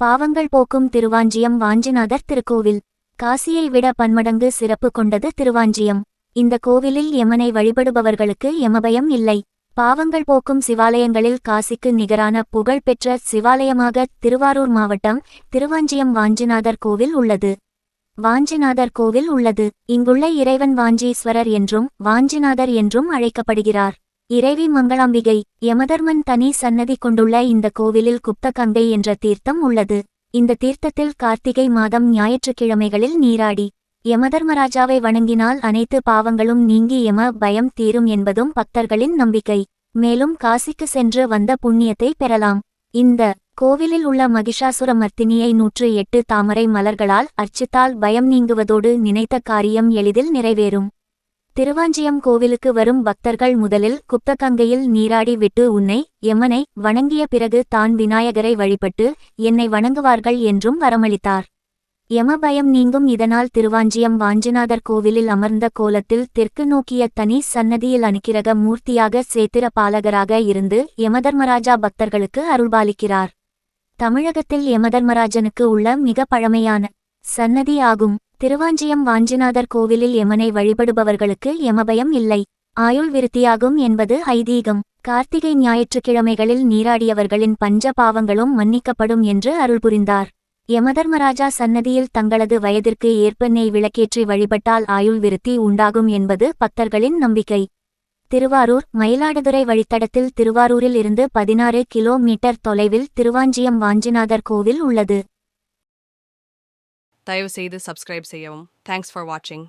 பாவங்கள் போக்கும் திருவாஞ்சியம் வாஞ்சிநாதர் திருக்கோவில். காசியை விட பன்மடங்கு சிறப்பு கொண்டது திருவாஞ்சியம். இந்த கோவிலில் யமனை வழிபடுபவர்களுக்கு யமபயம் இல்லை. பாவங்கள் போக்கும் சிவாலயங்களில் காசிக்கு நிகரான புகழ்பெற்ற சிவாலயமாக திருவாரூர் மாவட்டம் திருவாஞ்சியம் வாஞ்சிநாதர் கோவில் உள்ளது. வாஞ்சிநாதர் கோவில் உள்ளது. இங்குள்ள இறைவன் வாஞ்சீஸ்வரர் என்றும் வாஞ்சிநாதர் என்றும் அழைக்கப்படுகிறார். இறைவி மங்களாம்பிகை யமதர்மன் தனி சன்னதி கொண்டுள்ள இந்த கோவிலில் குப்தகங்கை என்ற தீர்த்தம் உள்ளது. இந்த தீர்த்தத்தில் கார்த்திகை மாதம் ஞாயிற்றுக்கிழமைகளில் நீராடி யமதர்மராஜாவை வணங்கினால் அனைத்து பாவங்களும் நீங்கி யம பயம் தீரும் என்பதும் பக்தர்களின் நம்பிக்கை. மேலும் காசிக்கு சென்று வந்த புண்ணியத்தை பெறலாம். இந்த கோவிலில் உள்ள மகிஷாசுர மர்த்தினியை நூற்று எட்டு தாமரை மலர்களால் அர்ச்சித்தால் பயம் நீங்குவதோடு நினைத்த காரியம் எளிதில் நிறைவேறும். திருவாஞ்சியம் கோவிலுக்கு வரும் பக்தர்கள் முதலில் குப்தகங்கையில் நீராடி விட்டு உன்னை யமனை வணங்கிய பிறகு தான் விநாயகரை வழிபட்டு என்னை வணங்குவார்கள் என்றும் வரமளித்தார். யமபயம் நீங்கும் இதனால் திருவாஞ்சியம் வாஞ்சிநாதர் கோவிலில் அமர்ந்த கோலத்தில் தெற்கு நோக்கிய தனி சன்னதியில் அனுக்கிரக மூர்த்தியாக சேத்திர பாலகராக இருந்து யமதர்மராஜா பக்தர்களுக்கு அருள்பாலிக்கிறார். தமிழகத்தில் யமதர்மராஜனுக்கு உள்ள மிக பழமையான சன்னதி ஆகும். திருவாஞ்சியம் வாஞ்சிநாதர் கோவிலில் யமனை வழிபடுபவர்களுக்கு யமபயம் இல்லை. ஆயுள் விருத்தியாகும் என்பது ஐதீகம். கார்த்திகை ஞாயிற்றுக்கிழமைகளில் நீராடியவர்களின் பஞ்ச பாவங்களும் மன்னிக்கப்படும் என்று அருள் புரிந்தார். யமதர்மராஜா சன்னதியில் தங்களது வயதிற்கு ஏற்ப நெய் விளக்கேற்றி வழிபட்டால் ஆயுள் விருத்தி உண்டாகும் என்பது பக்தர்களின் நம்பிக்கை. திருவாரூர் மயிலாடுதுறை வழித்தடத்தில் திருவாரூரில் இருந்து பதினாறு கிலோமீட்டர் தொலைவில் திருவாஞ்சியம் வாஞ்சிநாதர் கோவில் உள்ளது. தயவுசெய்து சப்ஸ்கிரைப் செய்யவும். தேங்க்ஸ் ஃபார் வாட்சிங்